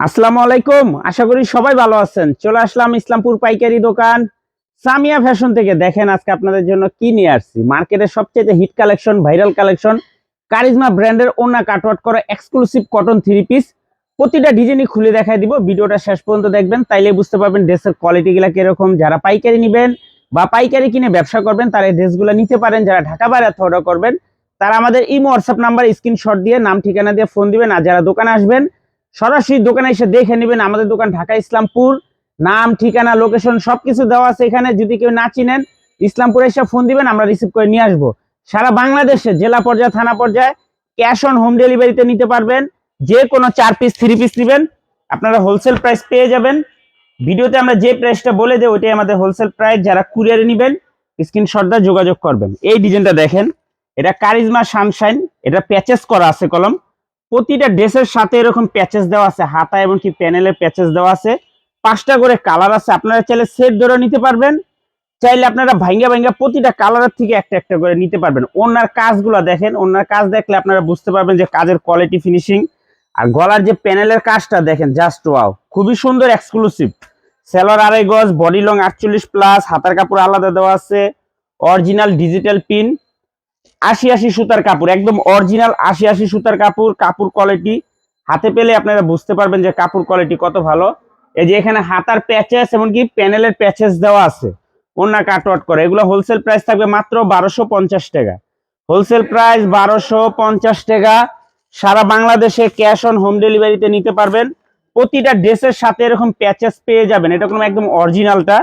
আসসালামু আলাইকুম। আশা করি সবাই ভালো আছেন। চলে আসলাম ইসলামপুর পাইকারি দোকান। সামিয়া ফ্যাশন থেকে দেখেন আজকে আপনাদের জন্য কি নিয়ে আসছি। মার্কেটের সবচেয়ে hit collection viral collection Charisma ব্র্যান্ডের ওনা কাটওয়ার্ট করা এক্সক্লুসিভ কটন থ্রি পিস প্রতিটা ডিজাইনই খুলে দেখাই দিব। ভিডিওটা শেষ পর্যন্ত দেখবেন, তাইলে বুঝতে পারবেন ড্রেসের কোয়ালিটিগুলো কীরকম। যারা পাইকারি নেবেন বা পাইকারি কিনে ব্যবসা করবেন, তারা এই ড্রেসগুলো নিতে পারেন। যারা ঢাকা বাইরে অর্ডার করবেন, তারা আমাদের ইমো হোয়াটসঅ্যাপ নাম্বার স্ক্রিনশট দিয়ে নাম, ঠিকানা দিয়ে ফোন দিবেন। আর যারা দোকানে আসবেন সরাসরি দোকানে এসে দেখে নেবেন আমাদের দোকান ঢাকা ইসলামপুর। নাম, ঠিকানা লোকেশন সবকিছু দেওয়া আছে এখানে। যদি কেউ না চিনেন, ইসলামপুরে এসে ফোন দিবেন, আমরা রিসিভ করে নিয়ে আসব। সারা বাংলাদেশে, জেলা পর্যায়ে, থানা পর্যায়ে ক্যাশ অন হোম ডেলিভারিতে নিতে পারবেন। যে কোনো চার পিস থ্রি পিস নেবেন। আপনারা হোলসেল প্রাইস পেয়ে যাবেন। ভিডিওতে আমরা যে প্রাইসটা বলে দেই, ওইটাই আমাদের হোলসেল প্রাইস যারা কুরিয়ারে নেবেন স্ক্রিনশট দিয়ে যোগাযোগ করবেন। এই ডিজাইনটা দেখেন। এটা কারিজমা সানশাইন এটা প্যাচেস করা আছে কলম। প্রতিটা ড্রেসের সাথে এরকম প্যাচেস দেওয়া আছে, হাতা এবং কি প্যানেলের প্যাচেস দেওয়া আছে। পাঁচটা করে কালার আছে, আপনারা চাইলে সেট ধরে নিতে পারবেন। চাইলে আপনারা ভাঙ্গা ভাঙ্গা প্রতিটা কালারের থেকে একটা একটা করে নিতে পারবেন। ওনার কাজগুলো দেখেন, ওনার কাজ দেখলে আপনারা বুঝতে পারবেন যে কাজের কোয়ালিটি ফিনিশিং আর গলার যে প্যানেলের কাজটা দেখেন জাস্ট ওয়াও খুবই সুন্দর এক্সক্লুসিভ সেলর আড়াই গজ বডি লং আটচল্লিশ প্লাস হাতার কাপড় আলাদা দেওয়া আছে। অরিজিনাল ডিজিটাল পিন আশি আশি সুতার কাপড়, একদম অরিজিনাল আশি আশি সুতার কাপড় কাপড় কোয়ালিটি হাতে পেলে আপনারা বুঝতে পারবেন যে কাপড় কোয়ালিটি কত ভালো। এই যে এখানে হাতার প্যাচেস এমনকি প্যানেলের প্যাচেস দেওয়া আছে। অন্য কাটওয়াট করে। এগুলো হোলসেল প্রাইস থাকবে মাত্র বারোশো পঞ্চাশ টাকা। হোলসেল প্রাইস বারোশো পঞ্চাশ টাকা। সারা বাংলাদেশে ক্যাশ অন হোম ডেলিভারিতে নিতে পারবেন। প্রতিটা ড্রেসের সাথে এরকম প্যাচেস পেয়ে যাবেন। এটা কোনো একদম অরিজিনালটা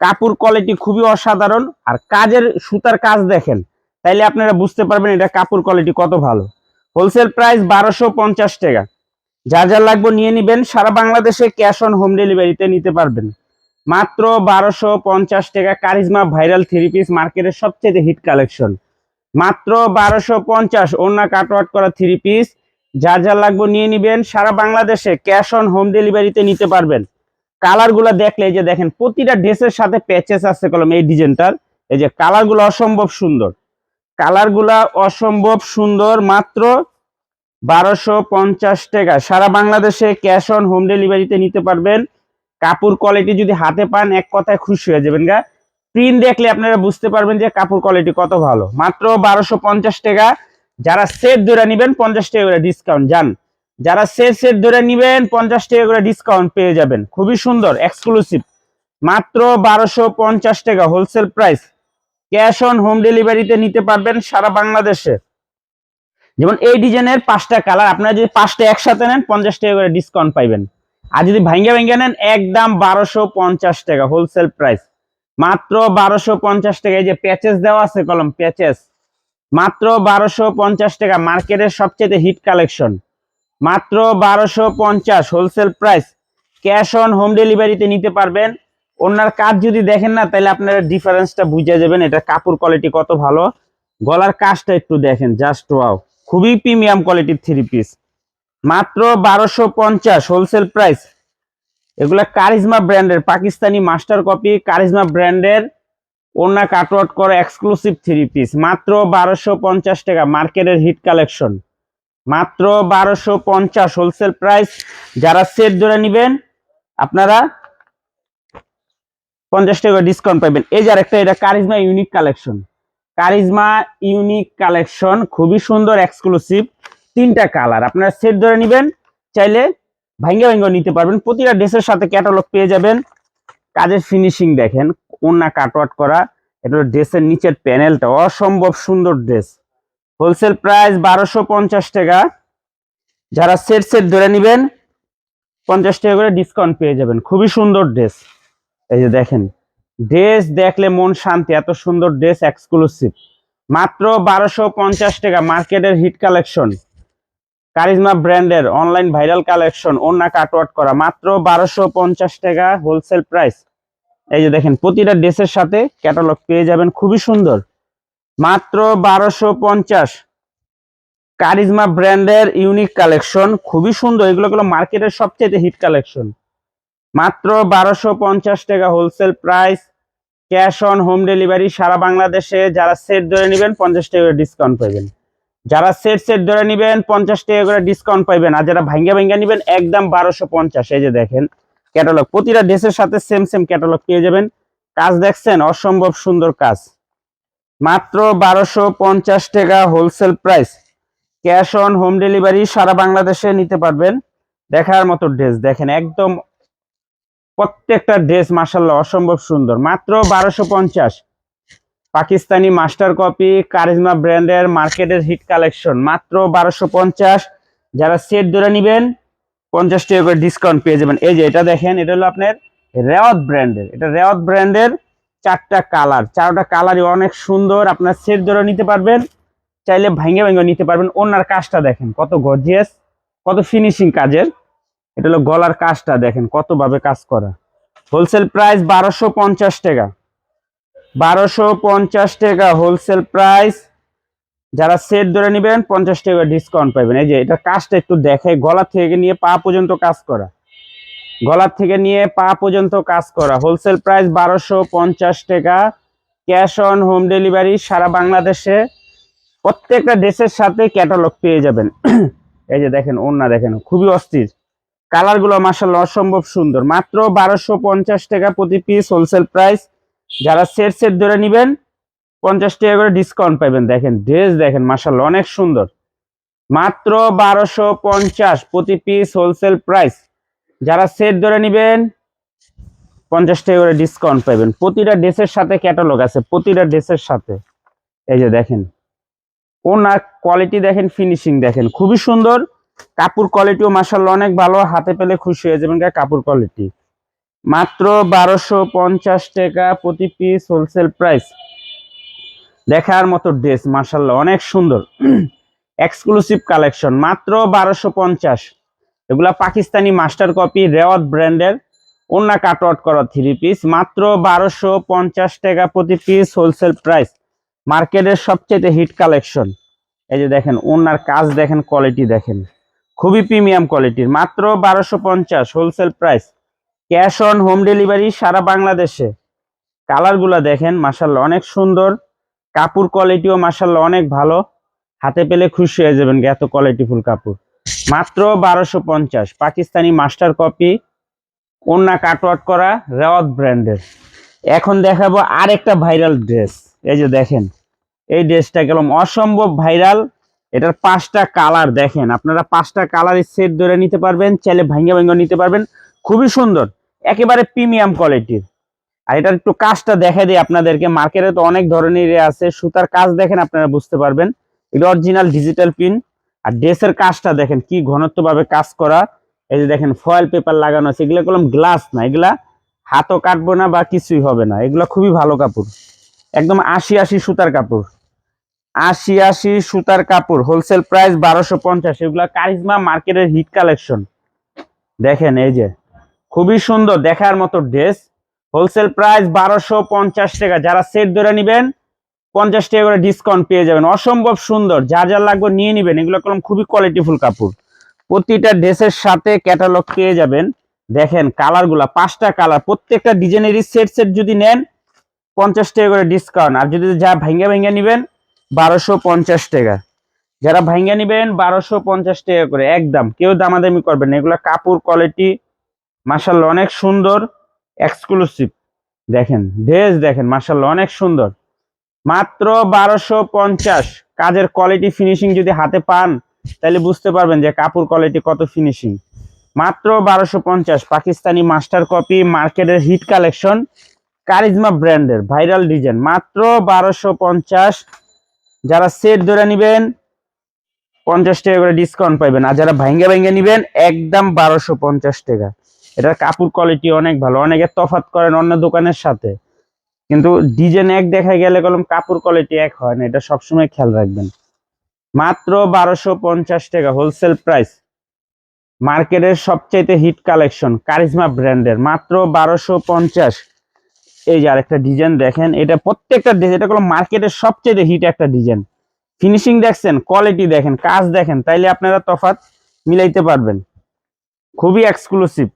কাপড় কোয়ালিটি খুবই অসাধারণ। আর কাজের সুতার কাজ দেখেন। তাইলে আপনারা বুঝতে পারবেন এটা কাপড় কোয়ালিটি কত ভালো। হোলসেল প্রাইস বারোশো পঞ্চাশ টাকা। যা যা লাগবে নিয়ে নিবেন, সারা বাংলাদেশে ক্যাশ অন হোম ডেলিভারিতে নিতে পারবেন। মাত্র বারোশো পঞ্চাশ টাকা কারিজমা ভাইরাল থ্রি পিস মার্কেটের সবচেয়ে হিট কালেকশন মাত্র বারোশো পঞ্চাশ ওনা কাটওয়াট করা থ্রি পিস যা যা লাগবে নিয়ে নিবেন, সারা বাংলাদেশে ক্যাশ অন হোম ডেলিভারিতে নিতে পারবেন। কালারগুলো দেখলে এই যে দেখেন, প্রতিটা ড্রেসের সাথে প্যাচেস আছে কলম, এই ডিজাইনটার এই যে কালারগুলো অসম্ভব সুন্দর। কালারগুলা অসম্ভব সুন্দর, মাত্র বারোশো পঞ্চাশ টাকা। সারা বাংলাদেশে ক্যাশ অন হোম ডেলিভারিতে নিতে পারবেন। কাপড় কোয়ালিটি যদি হাতে পান, এক কথায় খুশি হয়ে যাবেন গা। প্রিন্ট দেখলে আপনারা বুঝতে পারবেন যে কাপড় কোয়ালিটি কত ভালো। মাত্র বারোশো পঞ্চাশ টাকা। যারা সেট ধরে নিবেন, পঞ্চাশ টাকা করে ডিসকাউন্ট যান যারা সেট সেট ধরে নিবেন, পঞ্চাশ টাকা করে ডিসকাউন্ট পেয়ে যাবেন। খুবই সুন্দর এক্সক্লুসিভ মাত্র বারোশো পঞ্চাশ টাকা wholesale price cash on home ডেলিভারিতে নিতে পারবেন সারা বাংলাদেশে। যেমন এই ডিজাইনের পাঁচটা কালার, আপনারা যদি পাঁচটা একসাথে নেন, পঞ্চাশ টাকা করে ডিসকাউন্ট পাইবেন। আর যদি ভাঙ্গা ভাঙ্গা নেন, একদম বারোশো পঞ্চাশ টাকা হোলসেল প্রাইস মাত্র বারোশো পঞ্চাশ টাকা এই যে প্যাচেস দেওয়া আছে, কলম প্যাচেস মাত্র বারোশো পঞ্চাশ টাকা মার্কেটের সবচেয়ে হিট কালেকশন মাত্র বারোশো পঞ্চাশ wholesale price cash on home ডেলিভারিতে নিতে পারবেন ওনার কাজ যদি দেখেন না, তাহলে আপনারা ডিফারেন্সটা বুঝে যাবেন এটা কাপড় কোয়ালিটি কত ভালো। গলার কাজটা একটু দেখেন জাস্ট ওয়াও খুবই প্রিমিয়াম কোয়ালিটির থ্রি পিস মাত্র বারোশো পঞ্চাশ হোলসেল প্রাইস এগুলা কারিজমা ব্র্যান্ডের পাকিস্তানি মাস্টার কপি কারিজমা ব্র্যান্ডের ওনা কাটওয়াট করা এক্সক্লুসিভ থ্রি পিস মাত্র বারোশো পঞ্চাশ টাকা, মার্কেটের হিট কালেকশন মাত্র বারোশো পঞ্চাশ হোলসেল প্রাইস যারা সেট ধরে নেবেন, আপনারা পঞ্চাশ টাকা ডিসকাউন্ট পাবেন এই যে আরেকটা, এটা Charisma unique collection Charisma unique collection খুবই সুন্দর এক্সক্লুসিভ তিনটা কালার আপনারা সেট ধরে নেবেন, চাইলে ভাঙ্গে ভাঙ্গে নিতে পারবেন। প্রতিটা ড্রেসের সাথে ক্যাটালগ পেয়ে যাবেন। কাজের ফিনিশিং দেখেন ওনা কাটওয়াট করা। এটা ড্রেসের নিচের প্যানেলটা অসম্ভব সুন্দর ড্রেস হোলসেল প্রাইস বারোশো পঞ্চাশ টাকা। যারা সেট সেট ধরে নেবেন, পঞ্চাশ টাকা করে ডিসকাউন্ট পেয়ে যাবেন। খুবই সুন্দর ড্রেস এই যে দেখেন, ড্রেস দেখলে মন শান্তি, এত সুন্দর ড্রেস এক্সক্লুসিভ মাত্র বারোশো পঞ্চাশ টাকা, মার্কেটের হিট কালেকশন কারিজমা ব্র্যান্ডের অনলাইন ভাইরাল কালেকশন ওনা কাটওয়াট করা। মাত্র বারোশো পঞ্চাশ টাকা হোলসেল প্রাইস এই যে দেখেন, প্রতিটা ড্রেসের সাথে ক্যাটালগ পেয়ে যাবেন, খুবই সুন্দর। মাত্র বারোশো পঞ্চাশ। কারিজমা ব্র্যান্ডের ইউনিক কালেকশন খুবই সুন্দর। এগুলো মার্কেটের সবচেয়ে হিট কালেকশন মাত্র বারোশো পঞ্চাশ টাকা wholesale price cash on home delivery সারা বাংলাদেশে যারা সেট ধরে নেবেন পঞ্চাশ টাকা করে ডিসকাউন্ট পাবেন যারা সেট সেট ধরে নিবেন পঞ্চাশ টাকা করে ডিসকাউন্ট পাইবেন আর যারা ভাঙ্গা ভাঙ্গা নিবেন একদম বারোশো পঞ্চাশ, এই যে দেখেন ক্যাটালগ প্রতিটা ড্রেসের সাথে সেম সেম ক্যাটালগ পেয়ে যাবেন। কাজ দেখছেন? অসম্ভব সুন্দর কাজ। মাত্র বারোশো পঞ্চাশ টাকা wholesale price cash on home delivery সারা বাংলাদেশে নিতে পারবেন। দেখার মতো ড্রেস দেখেন একদম প্রত্যেকটা ড্রেস মাসাল্লাহ অসম্ভব সুন্দর। মাত্র বারোশো পঞ্চাশ। পাকিস্তানি মাস্টার কপি, কারিজমা ব্র্যান্ডের মার্কেটের হিট কালেকশন। মাত্র বারোশো পঞ্চাশ। যারা সেট ধরে নিবেন, পঞ্চাশ টাকা করে ডিসকাউন্ট পেয়ে যাবেন। এই যে এটা দেখেন, এটা হলো আপনার রেওয়াত ব্র্যান্ডের। এটা রেওয়াত ব্র্যান্ডের চারটা কালার। চারটা কালারই অনেক সুন্দর। আপনার সেট ধরে নিতে পারবেন, চাইলে ভাঙ্গে ভাঙ্গে নিতে পারবেন। ওনার কাজটা দেখেন, কত গর্জিয়াস কত ফিনিশিং কাজের। এটা হলো গলার কাজটা, দেখেন কত ভাবে কাজ করা। হোলসেল প্রাইস বারোশো পঞ্চাশ টাকা। বারোশো পঞ্চাশ টাকা হোলসেল প্রাইস যারা সেট ধরে নেবেন, পঞ্চাশ টাকা ডিসকাউন্ট পাবেন এই যে, এটা কাজটা একটু দেখে, গলা থেকে নিয়ে পা পর্যন্ত কাজ করা। গলার থেকে নিয়ে পা পর্যন্ত কাজ করা। হোলসেল প্রাইস বারোশো পঞ্চাশ টাকা। ক্যাশ অন হোম ডেলিভারি সারা বাংলাদেশে। প্রত্যেকটা ড্রেসের সাথে ক্যাটালগ পেয়ে যাবেন। এই যে দেখেন ওন্না দেখেন, খুবই অস্থির। কালারগুলো মাসাল্লাহ অসম্ভব সুন্দর। মাত্র বারোশো পঞ্চাশ টাকা প্রতি পিস হোলসেল প্রাইস যারা সেট সেট ধরে নেবেন, পঞ্চাশ টাকা করে ডিসকাউন্ট পাবেন। দেখেন ড্রেস দেখেন মাসাল্লাহ অনেক সুন্দর। মাত্র বারোশো পঞ্চাশ প্রতি পিস হোলসেল প্রাইস যারা সেট ধরে নেবেন, পঞ্চাশ টাকা করে ডিসকাউন্ট পাবেন। প্রতিটা ড্রেসের সাথে ক্যাটালগ আছে, প্রতিটা ড্রেসের সাথে। এই যে দেখেন, ওনার কোয়ালিটি দেখেন ফিনিশিং দেখেন, খুবই সুন্দর। কাপড় কোয়ালিটিও মাসাল্লাহ অনেক ভালো, হাতে পেলে খুশি হয়ে যাবেন কাপড় কোয়ালিটি মাত্র বারোশো পঞ্চাশ টাকা প্রতি পিস হোলসেল প্রাইস দেখার মতো ড্রেস মাসাল্লাহ অনেক সুন্দর। এক্সক্লুসিভ কালেকশন মাত্র বারোশো পঞ্চাশ। এগুলা পাকিস্তানি মাস্টার কপি রেওয়াত ব্র্যান্ডের। অন্য কাট আউট করা থ্রি পিস মাত্র বারোশো পঞ্চাশ টাকা প্রতি পিস হোলসেল প্রাইস মার্কেটের সবচেয়ে হিট কালেকশন এই যে দেখেন ওনার কাজ দেখেন কোয়ালিটি দেখেন। খুবই প্রিমিয়াম কোয়ালিটির, মাত্র বারোশো পঞ্চাশ wholesale price cash on home delivery সারা বাংলাদেশে। কালারগুলা দেখেন মাসাল্লাহ অনেক সুন্দর। কাপড় কোয়ালিটিও মাসাল্লাহ অনেক ভালো। হাতে পেলে খুশি হয়ে যাবেন এত কোয়ালিটিফুল কাপড়। মাত্র বারোশো পঞ্চাশ, পাকিস্তানি মাস্টার কপি ওন্না কাটওয়াট করা, রেওয়াত ব্র্যান্ডের। এখন দেখাবো আরেকটা ভাইরাল ড্রেস এই যে দেখেন, এই ড্রেসটা গেলাম অসম্ভব ভাইরাল এটার পাঁচটা কালার দেখেন। আপনারা পাঁচটা কালারের সেট ধরে নিতে পারবেন, চাইলে ভাঙ্গে ভাঙ্গে নিতে পারবেন। খুবই সুন্দর, একেবারে প্রিমিয়াম কোয়ালিটির আর এটার একটু কাজটা দেখে দিই আপনাদেরকে মার্কেটে তো অনেক ধরনের আছে, সুতার কাজ দেখেন আপনারা বুঝতে পারবেন। এটা অরিজিনাল ডিজিটাল পিন আর ড্রেসের কাজটা দেখেন, কি ঘনত্ব ভাবে কাজ করা। এই যে দেখেন ফয়েল পেপার লাগানো আছে, এগুলো কলম গ্লাস না, এগুলা হাতও কাটবো না বা কিছুই হবে না। এগুলো খুবই ভালো কাপড়, একদম আশি আশি সুতার কাপড়। আশি আশি সুতার কাপড় হোলসেল প্রাইস বারোশো পঞ্চাশ। এগুলা কারিজমা মার্কেটের হিট কালেকশন দেখেন এই যে, খুবই সুন্দর দেখার মতো ড্রেস হোলসেল প্রাইস বারোশো পঞ্চাশ টাকা। যারা সেট ধরে নেবেন, পঞ্চাশ টাকা করে ডিসকাউন্ট পেয়ে যাবেন। অসম্ভব সুন্দর, যা যা লাগবে নিয়ে নেবেন। এগুলো কলম খুবই কোয়ালিটিফুল কাপড়। প্রতিটা ড্রেসের সাথে ক্যাটালগ পেয়ে যাবেন। দেখেন কালারগুলা পাঁচটা কালার প্রত্যেকটা ডিজাইনেরই সেট সেট যদি নেন, পঞ্চাশ টাকা করে ডিসকাউন্ট আর যদি যা ভাঙ্গা ভাঙ্গা নেবেন বারোশো পঞ্চাশ টাকা। যারা ভাঙ্গা নেবেন, বারোশো পঞ্চাশ টাকা করে, একদম। কেউ দামাদামি করবেন এগুলো কাপড় কোয়ালিটি মাসাল্লাহ অনেক সুন্দর এক্সক্লুসিভ দেখেন ড্রেস দেখেন মাসাল্লাহ অনেক সুন্দর। মাত্র বারোশো পঞ্চাশ। কাজের কোয়ালিটি ফিনিশিং যদি হাতে পান, তাহলে বুঝতে পারবেন যে কাপড় কোয়ালিটি কত ফিনিশিং মাত্র বারোশো পঞ্চাশ। পাকিস্তানি মাস্টার কপি মার্কেটের হিট কালেকশন কারিজমা ব্র্যান্ডের ভাইরাল ডিজাইন মাত্র বারোশো পঞ্চাশ। যারা সেট ধরে নেবেন, পঞ্চাশ টাকা করে ডিসকাউন্ট পাইবেন। আর যারা ভাঙ্গে ভাঙ্গে নেবেন, একদম বারোশো পঞ্চাশ টাকা। এটার কাপড় কোয়ালিটি অনেক ভালো। অনেকে তফাত করেন অন্য দোকানের সাথে। কিন্তু ডিজাইন এক দেখা গেলে কলম কাপড় কোয়ালিটি এক হয় না। এটা সবসময় খেয়াল রাখবেন। মাত্র বারোশো পঞ্চাশ টাকা হোলসেল প্রাইস মার্কেটের সবচাইতে হিট কালেকশন কারিজমা ব্র্যান্ডের মাত্র বারোশো পঞ্চাশ। এই যে আরেকটা ডিজাইন দেখেন এটা প্রত্যেকটা এটা কোনো মার্কেটের সবচেয়ে হিট একটা ডিজাইন ফিনিশিং দেখছেন কোয়ালিটি দেখেন কাজ দেখেন তাইলে আপনারা তফাৎ মিলাইতে পারবেন। খুবই এক্সক্লুসিভ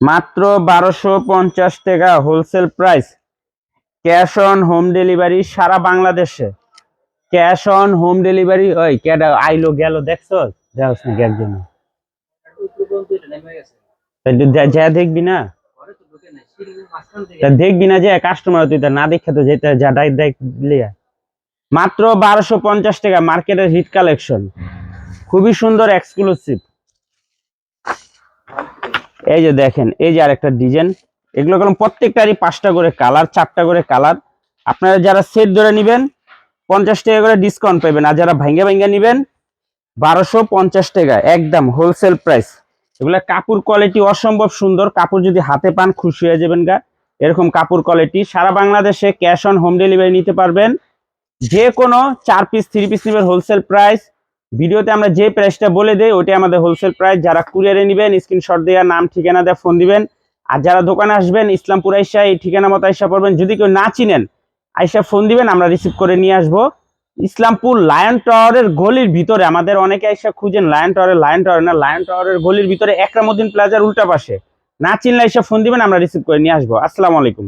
মাত্র বারোশো পঞ্চাশ টাকা wholesale price cash on home delivery সারা বাংলাদেশে। ক্যাশ অন হোম ডেলিভারি ওই কেডা আইলো গেল দেখছ? যাও নাকি একজন যা দেখবি না? দেখবি না যে কাস্টমার তুই না দেখে তো যেতে যা ডাই দেখলি মাত্র বারোশো পঞ্চাশ টাকা মার্কেটের হিট কালেকশন খুবই সুন্দর এক্সক্লুসিভ এই যে দেখেন, এই যে আরেকটা ডিজাইন এগুলো কোনো প্রত্যেকটারই পাঁচটা করে কালার চারটা করে কালার আপনারা যারা সেট ধরে নেবেন, পঞ্চাশ টাকা করে ডিসকাউন্ট পাবেন আর যারা ভাঙ্গা ভাঙ্গা নেবেন, বারোশো পঞ্চাশ টাকা, একদম হোলসেল প্রাইস এগুলা কাপড় কোয়ালিটি অসম্ভব সুন্দর। কাপড় যদি হাতে পান, খুশি হয়ে যাবেন গা। এরকম কাপড় কোয়ালিটি সারা বাংলাদেশে ক্যাশ অন হোম ডেলিভারি নিতে পারবেন। যে কোনো চার পিস থ্রি পিস নেবেন হোলসেল প্রাইস ভিডিওতে আমরা যে প্রাইসটা বলে দেই, ওটাই আমাদের হোলসেল প্রাইস যারা কুরিয়ারে নেবেন স্ক্রিনশট দেওয়া নাম, ঠিকানা দেওয়া ফোন দিবেন। আর যারা দোকানে আসবেন, ইসলামপুর আইসা, এই ঠিকানা মতো আইসা পড়বেন। যদি কেউ না চিনেন, আইসা ফোন দিবেন, আমরা রিসিভ করে নিয়ে আসব। ইসলামপুর লায়ন টাওয়ারের গলির ভিতরে, আমাদের অনেকে এসে খুঁজেন লায়ন টাওয়ারের, লায়ন টাওয়ার না, লায়ন টাওয়ারের গলির ভিতরে একরামুদ্দিন প্লাজার উল্টা পাশে। না চিনলে এসে ফোন দিবেন, আমরা রিসিভ করে নিয়ে আসব। আসসালামু আলাইকুম।